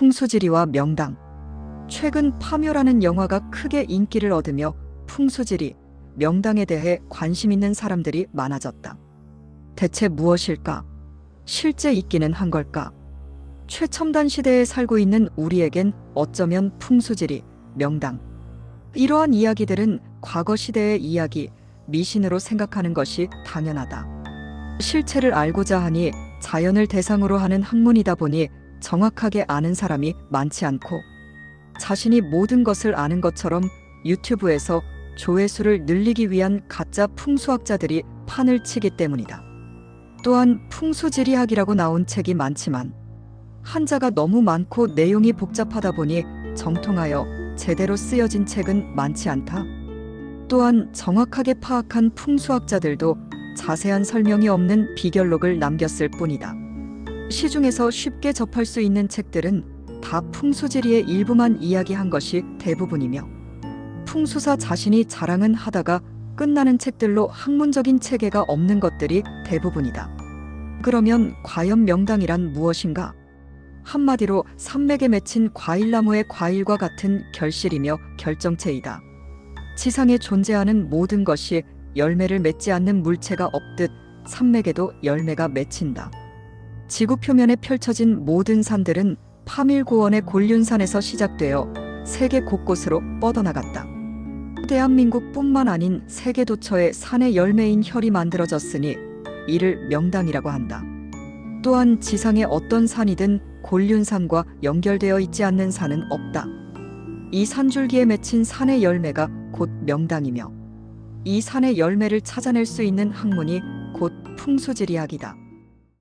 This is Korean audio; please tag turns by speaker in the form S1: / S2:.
S1: 풍수지리와 명당. 최근 파묘라는 영화가 크게 인기를 얻으며 풍수지리, 명당에 대해 관심 있는 사람들이 많아졌다. 대체 무엇일까? 실제 있기는 한 걸까? 최첨단 시대에 살고 있는 우리에겐 어쩌면 풍수지리, 명당. 이러한 이야기들은 과거 시대의 이야기, 미신으로 생각하는 것이 당연하다. 실체를 알고자 하니 자연을 대상으로 하는 학문이다 보니 정확하게 아는 사람이 많지 않고 자신이 모든 것을 아는 것처럼 유튜브에서 조회수를 늘리기 위한 가짜 풍수학자들이 판을 치기 때문이다. 또한 풍수지리학이라고 나온 책이 많지만 한자가 너무 많고 내용이 복잡하다 보니 정통하여 제대로 쓰여진 책은 많지 않다. 또한 정확하게 파악한 풍수학자들도 자세한 설명이 없는 비결록을 남겼을 뿐이다. 시중에서 쉽게 접할 수 있는 책들은 다 풍수지리의 일부만 이야기한 것이 대부분이며 풍수사 자신이 자랑은 하다가 끝나는 책들로 학문적인 체계가 없는 것들이 대부분이다. 그러면 과연 명당이란 무엇인가? 한마디로 산맥에 맺힌 과일나무의 과일과 같은 결실이며 결정체이다. 지상에 존재하는 모든 것이 열매를 맺지 않는 물체가 없듯 산맥에도 열매가 맺힌다. 지구 표면에 펼쳐진 모든 산들은 파밀고원의 곤륜산에서 시작되어 세계 곳곳으로 뻗어나갔다. 대한민국뿐만 아닌 세계 도처에 산의 열매인 혈이 만들어졌으니 이를 명당이라고 한다. 또한 지상의 어떤 산이든 곤륜산과 연결되어 있지 않는 산은 없다. 이 산줄기에 맺힌 산의 열매가 곧 명당이며 이 산의 열매를 찾아낼 수 있는 학문이 곧 풍수지리학이다.